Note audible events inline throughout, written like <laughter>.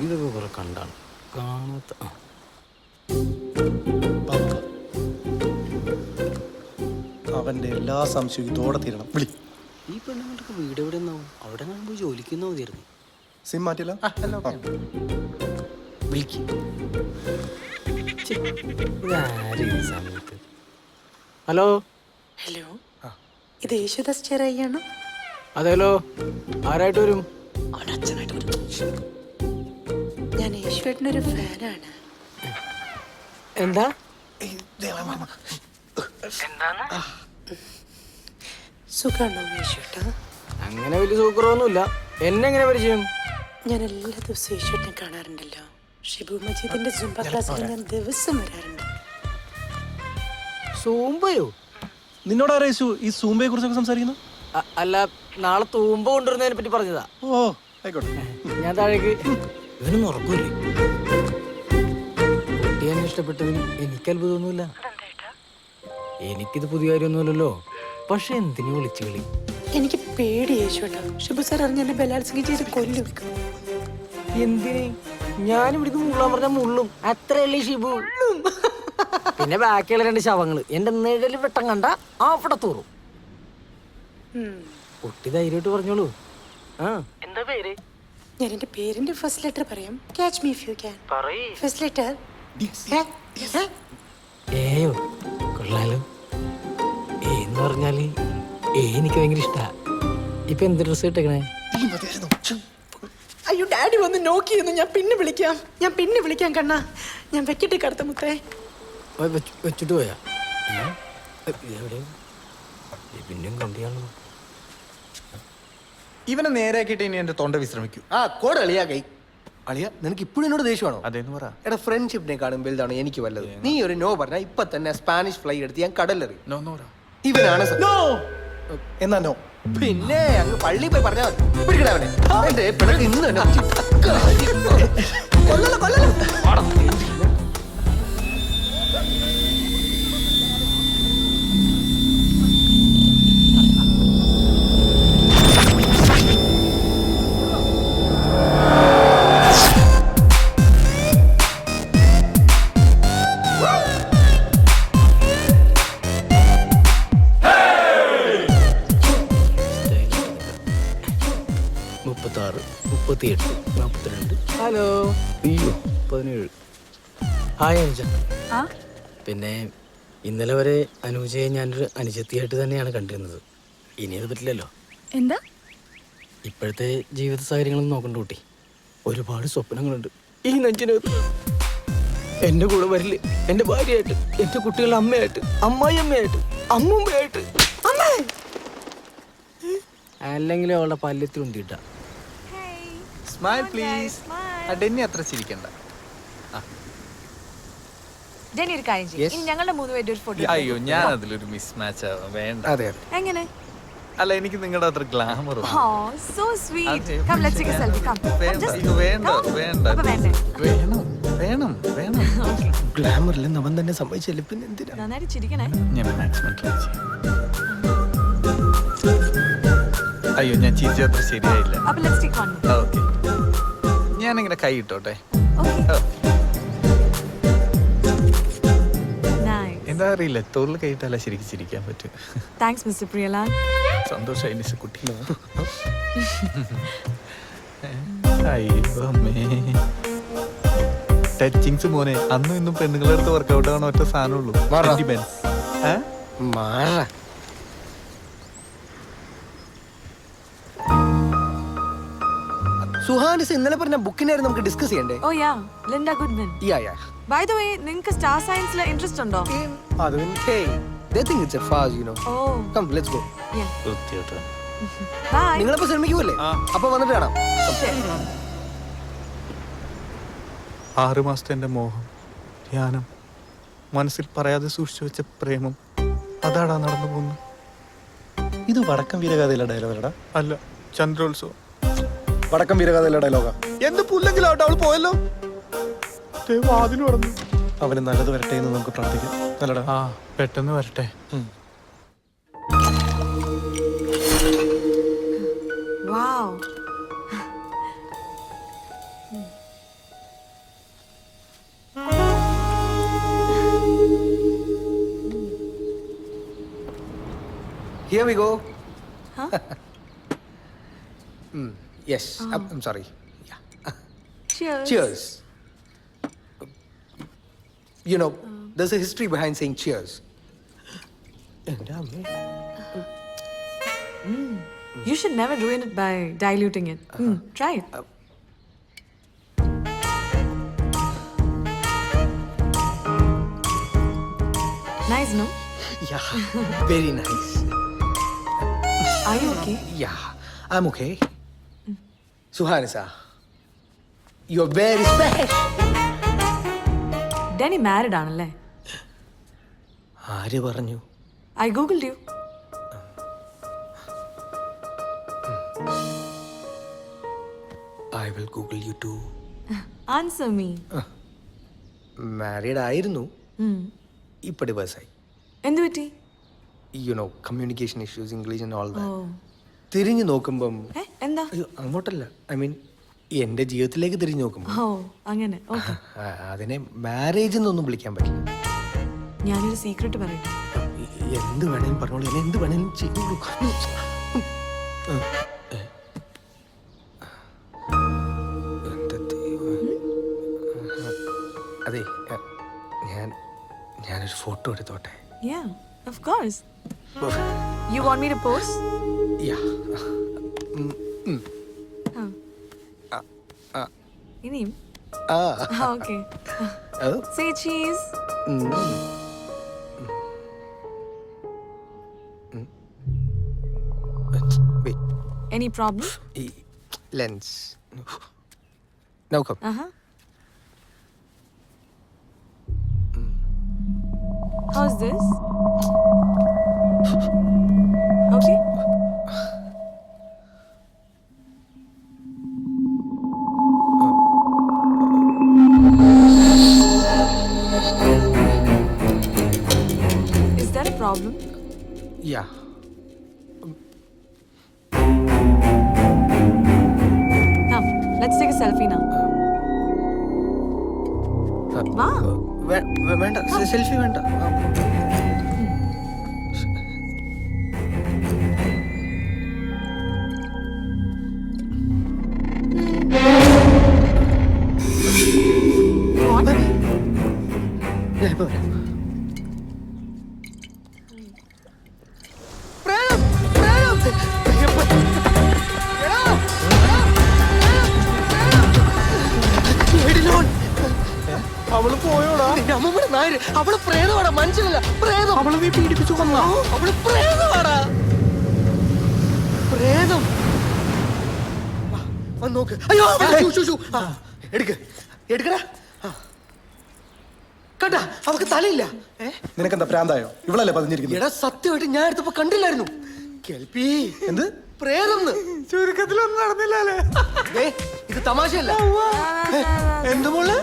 ഇതൊക്കെ കുറെ കണ്ടാണ്. കാണാത്ത. അവന്റെ എല്ലാ സംശയവും ഇതോടെ തീരണം. വിളി. ഈ പെണ്ണുങ്ങൾക്ക് വീട് എവിടെ നിന്നാവും അവിടെ പോയി ജോലിക്കുന്നോ തീർന്നു സിം മാറ്റില്ല വിളിക്ക്. ഹലോ? ഹലോ. ഇത് യേശുദാസ് ചെറിയാണോ അതെല്ലോ ആരായിട്ട് വരും? അവൻ അച്ഛനായിട്ട് വരും. ഞാൻ യേശുവേട്ടനൊരു ഫാനാണ്. എന്താ? സുഖാണോ യേശുവേട്ടാ അങ്ങനെ വലിയ സൂക്കറൊന്നുമില്ല എന്നെ എങ്ങനെ പരിചയം? ഞാൻ എല്ലാ ദിവസവും യേശുവേട്ടനെ കാണാറുണ്ടല്ലോ. ഷിബു മജീദിന്റെ സുംബ ക്ലാസ്സിൽ ഞാൻ ദിവസം വരാറുണ്ട്. സൂമ്പയോ നിന്നോട് അറിയിച്ചു ഈ സൂമ്പയെ കുറിച്ചൊക്കെ സംസാരിക്കുന്നു? അല്ല നാളെ തൂമ്പ കൊണ്ടുവരുന്നതിനെ പറ്റി പറഞ്ഞതാ. ഓ ആയിക്കോട്ടെ. ഞാൻ താഴേക്ക് ഇവനൊന്നും ഉറക്കൂല്ലേ? കുട്ടി എന്നെ ഇഷ്ടപ്പെട്ടതിൽ എനിക്ക് അത്ഭുതമൊന്നുമില്ല. എനിക്കിത് പുതിയ കാര്യമൊന്നുമില്ലല്ലോ. പക്ഷെ എന്തിനു വിളിച്ചു കളി എനിക്ക് പേടി യേശുട്ടാ ഷിബു സാർ അറിഞ്ഞ എന്നെ ബലാത്സംഗം ചെയ്ത് കൊല്ലും. എന്തിന്? ഞാൻ ഇവിടുന്ന് മുള്ളാൻ പറഞ്ഞ മുള്ളും. അത്രയല്ലേ ഷിബു? പിന്നെ ബാക്കിയുള്ള രണ്ട് ശവങ്ങൾ എന്റെ നിഴൽ വെട്ടം കണ്ട അവിടെ തൂറും. കുട്ടി ധൈര്യമായിട്ട് പറഞ്ഞോളൂ. ആ. എന്താ പേര്? ഞാൻ എന്റെ പേരിന്റെ ഫസ്റ്റ് ലെറ്റർ പറയാം. Catch me you can first letter ഏയോ കൊള്ളാലോ. ഏ എന്ന് പറഞ്ഞാൽ ഏ എനിക്ക് ഭയങ്കര ഇഷ്ടാ. ഇപ്പൊ എന്ത് ഡ്രസ് ഇട്ടേക്കണേ? അയ്യോ ഡാഡി വന്ന് നോക്കിയിരുന്നു ഞാൻ പിന്നെ വിളിക്കാം. ഞാൻ പിന്നെ വിളിക്കാം കണ്ണാ. ഞാൻ വെക്കിട്ട് കടത്ത മുത്തേ. വെച്ചിട്ട് പോയാ? പിന്നെയും കണ്ടിയാണല്ലോ ഇവനെ നേരെയാക്കിയിട്ട് ഇനി എന്റെ തൊണ്ട വിശ്രമിക്കൂ. ആ കോട് അളിയാ കൈ. അളിയ നിനക്ക് ഇപ്പോഴും എന്നോട് ദേഷ്യമാണോ? അതേന്ന് പറ. എടാ ഫ്രണ്ട്ഷിപ്പിനെ കാണും വലുതാണ് എനിക്ക് വല്ലത്. നീ ഒരു നോ പറഞ്ഞ ഇപ്പൊ തന്നെ സ്പാനിഷ് ഫ്ലൈ എടുത്ത് ഞാൻ കടലെറി നോ നോ ഇവനാണ് നോ എന്നാ നോ പിന്നെ അങ്ങ് പള്ളി പോയി പറഞ്ഞാൽ മതി. പിടിക്കടാ അവനെ. എന്റെ പിണക്ക് ഇന്ന് തന്നെ <laughs> കൊല്ലല്ലോ കൊല്ലല്ലോ. മുപ്പത്തിയെട്ട് നാൽപ്പത്തിരണ്ട് ഹലോ. അയ്യോ പതിനേഴ്. ഹായ് അനുജ. പിന്നെ ഇന്നലെ വരെ അനുജയെ ഞാനൊരു അനുജത്തിയായിട്ട് തന്നെയാണ് കണ്ടിരുന്നത്. ഇനി അത് പറ്റില്ലല്ലോ. എന്താ? ഇപ്പോഴത്തെ ജീവിത സാഹചര്യങ്ങളും നോക്കണ്ട കൂട്ടി. ഒരുപാട് സ്വപ്നങ്ങളുണ്ട്. ഈ നെഞ്ചിനകത്ത്. എന്റെ കൂടെ വരില്ലേ? എന്റെ ഭാര്യയായിട്ട് എന്റെ കുട്ടികളുടെ അമ്മയായിട്ട് അമ്മായി അമ്മയായിട്ട് അമ്മുമ്മയായിട്ട്. അമ്മേ! അല്ലെങ്കിൽ അവളുടെ പല്ലത്തിൽ ഉന്തിയിട്ട സ്മൈൽ പ്ലീസ് ഡെന്നി അത്ര ചിരിക്കണ്ട. ഡെന്നി ഒരു കാര്യം ചെയ്യ്. ഇനി ഞങ്ങളുടെ മൂന്ന് പേരുടെ ഒരു ഫോട്ടോ അയ്യോ ഞാൻ അതിലൊരു മിസ് മാച്ച് ആവാം. വേണ്ട. അതെ എങ്ങനെ? അല്ല എനിക്ക് നിങ്ങളുടെ അത്ര glamour oh so sweet. Come let's take a selfie come വേണ്ട. വേണ്ട. വേണ്ട വേണം വേണം വേണം. <laughs> ഗ്ലാമറിൽ അവൻ തന്നെ സംഭവിച്ചില്ല പിന്നെ എന്തിനാ? നന്നായിട്ട് ചിരിക്കണേ. ഞാൻ മാക്സിമം ട്രൈ ചെയ്യാം. അയ്യോ ഞാൻ ചിരിച്ചത്ര ശരിയായില്ല. അപ്പൊ ലെറ്റ്സ് ടേക്ക് വൺ ഓക്കെ ഞാനിങ്ങനെ കൈ ഇട്ടോട്ടെ. നൈസ് എന്താ അറിയില്ല തോളിൽ കൈയിട്ടല്ല ശരിക്കും ചിരിക്കാൻ പറ്റും. താങ്ക്സ് മിസ്റ്റർ പ്രിയലാൽ സന്തോഷമായി നിസ് കുട്ടി ടച്ചിങ്സ് മോനെ അന്നും ഇന്നും പെണ്ണുങ്ങളുടെ അടുത്ത് വർക്കൗട്ട് ആവണ ഒറ്റ സാധനമുള്ളൂ സുഹാനിസ് ഇന്നലെ പറഞ്ഞ ബുക്കിനായിരുന്നു നമുക്ക് ഡിസ്കസ് ചെയ്യണ്ടേ? ഓ yeah Linda Goodman yeah yeah by the way നിങ്ങൾക്ക് സ്റ്റാർ സയൻസിൽ ഇൻട്രസ്റ്റ് ഉണ്ടോ? അത് hey they think it's a farce you know oh come let's go yeah വൃത്തികെട്ടോ. Bye നിങ്ങളപ്പോ ശ്രമിക്കൂല്ലേ അപ്പൊ വന്നിട്ട് കാണാം. ആറ് മാസത്തെ എന്റെ മോഹം ധ്യാനം മനസ്സിൽ പറയാതെ സൂക്ഷിച്ചു വെച്ച പ്രേമം അതാടാ നടന്നു പോകുന്നു ഇത് വടക്കം വീരകഥയിലെ ഡയലോഗടാ അല്ല ചന്ദ്രോത്സവം. വടക്കം വീരകഥയിലെ ഡയലോഗ എന്ത് പുല്ലെങ്കിലാവട്ടെ അവൾ പോയല്ലോ? പറഞ്ഞു അവന് നല്ലത് വരട്ടെ എന്ന് നമുക്ക് പ്രാർത്ഥിക്കാം. നല്ലടാ ആ പെട്ടെന്ന് വരട്ടെ. Here we go. Huh? <laughs> hmm. Huh? Yes I'm sorry Cheers. cheers you know there's a history behind saying cheers എൻ്റെ അമ്മേ You should never ruin it by diluting it. Hmm, try it. Nice, no? yeah very nice Are you okay? yeah i'm okay സുഹാനിസ you are very special Danny married ആണല്ലേ? ആര് പറഞ്ഞു? I googled you I will google you to answer me married ആയിരുന്നു. ഇപ്പൊ ഡിവേഴ്സായി എന്ത് പറ്റി you know communication issues English and all that തിരിഞ്ഞു നോക്കുമ്പം ഏ? എന്താ? അയ്യോ അങ്ങോട്ടല്ല. ഐ മീൻ എന്റെ ജീവിതത്തിലേക്ക് തിരിഞ്ഞു നോക്കുമ്പോൾ ഓ അങ്ങനെ. ഓക്കെ. ആ, അതിനെ മാരേജ് എന്നൊന്നും വിളിക്കാൻ പറ്റില്ല. ഞാനൊരു സീക്രട്ട് പറയട്ടെ? എ- എന്ത് വേണേലും പറഞ്ഞോളൂ. എന്നെ എന്ത് വേണേലും ചെയ്തോളൂ. ദൈവമേ. അതെ എ, ഞാൻ ഞാനൊരു ഫോട്ടോ എടുത്തോട്ടെ? Yeah, of course. You want me to pose? Yeah Oh. ഇനിയും ആ okay oh say cheese Wait. Any problem ഈ ലെൻസ് നോക്കാം Uh-huh. How's this? Problem yeah let's take selfie నా వా వేంట సెల్ఫీ వేంట അമ്മൂമ്മയുടെ നായര് അവൾ പ്രേതമാടാ മനുഷ്യനല്ല പ്രേതം. അവളെ നീ പീഡിപ്പിച്ചു കൊന്നാ? അവൾ പ്രേതമാടാ പ്രേതം. വന്ന് നോക്ക്. അയ്യോ എടുക്ക. എടുക്കടാ. കണ്ടാ അവക്ക് തലയില്ല. നിനക്കെന്താ പ്രാന്തായോ? ഇവളല്ലേ പതിഞ്ഞിരിക്കുന്നത്? എടാ സത്യമായിട്ട് ഞാൻ എടുത്തപ്പോ കണ്ടില്ലായിരുന്നു. കേൾപ്പി. എന്ത്? പ്രേതം ചുരുക്കത്തിലൊന്നും നടന്നില്ലല്ലേ? ഇത് തമാശയല്ല. എന്ത് മോളെ?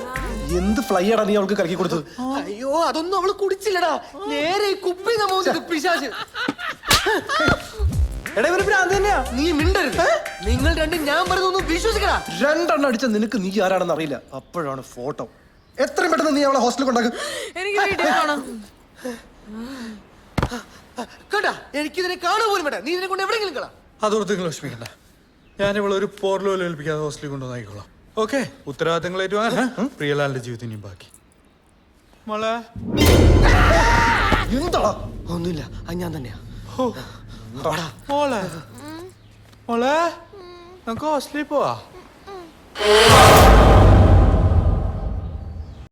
എന്ത് ഫ്ലൈ ആടാ നീ അവൾക്ക് കലക്കി കൊടുത്തത്? അയ്യോ അതൊന്നും അവൾ കുടിച്ചില്ലടാ. നേരെ ഈ കുപ്പി നമ്മ പിശാച്. എടാ ഇവർ ഭ്രാന്ത് തന്നെയാ. നീ മിണ്ടരുത്. നിങ്ങൾ രണ്ടും ഞാൻ പറഞ്ഞൊന്നും വിശ്വസിക്കടാ. രണ്ടെണ്ണം അടിച്ച നിനക്ക് നീ ആരാണെന്ന് അറിയില്ല. അപ്പോഴാണ് ഫോട്ടോ. എത്രയും പെട്ടെന്ന് നീ അവളെ ഹോസ്റ്റലിൽ കൊണ്ടാക്കും. എനിക്ക് ഇതിനെ കാണാൻ കേട്ടാ എനിക്കിതിനെ കാണാൻ പോലും വേണ്ട. നീ ഇതിനെ കൊണ്ട് എവിടെയെങ്കിലും കളാ. അതോർത്ത് നിങ്ങൾ വിഷമിക്കണ്ട. ഞാൻ ഇവളെ ഒരു പോർലോലും ഏൽപ്പിക്കാതെ ഹോസ്റ്റലിൽ കൊണ്ടുവന്നായിക്കോളാം. ഓക്കെ ഉത്തരവാദിത്തങ്ങൾ ഏറ്റുവാൻ പ്രിയലാലിന്റെ ജീവിതം ഇനിയും ബാക്കി. മോളെ. എന്താടാ ഒന്നുമില്ല അത് ഞാൻ തന്നെയാ. മോളെ. മോളെ നമുക്ക് ഹോസ്റ്റലിൽ പോവാ.